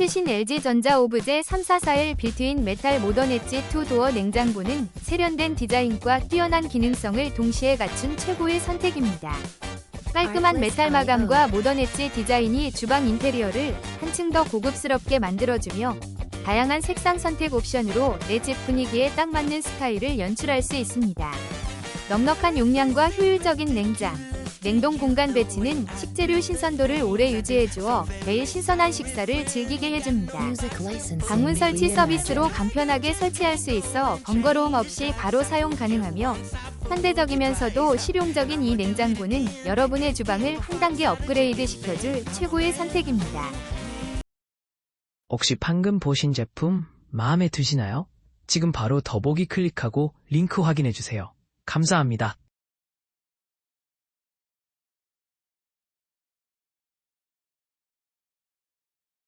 최신 LG전자 오브제 3441 빌트인 메탈 모던 엣지 2 도어 냉장고는 세련된 디자인과 뛰어난 기능성을 동시에 갖춘 최고의 선택입니다. 깔끔한 메탈 마감과 모던 엣지 디자인이 주방 인테리어를 한층 더 고급스럽게 만들어주며 다양한 색상 선택 옵션으로 내 집 분위기에 딱 맞는 스타일을 연출할 수 있습니다. 넉넉한 용량과 효율적인 냉장, 냉동 공간 배치는 식재료 신선도를 오래 유지해주어 매일 신선한 식사를 즐기게 해줍니다. 방문 설치 서비스로 간편하게 설치할 수 있어 번거로움 없이 바로 사용 가능하며 현대적이면서도 실용적인 이 냉장고는 여러분의 주방을 한 단계 업그레이드 시켜줄 최고의 선택입니다. 혹시 방금 보신 제품 마음에 드시나요? 지금 바로 더보기 클릭하고 링크 확인해주세요. 감사합니다.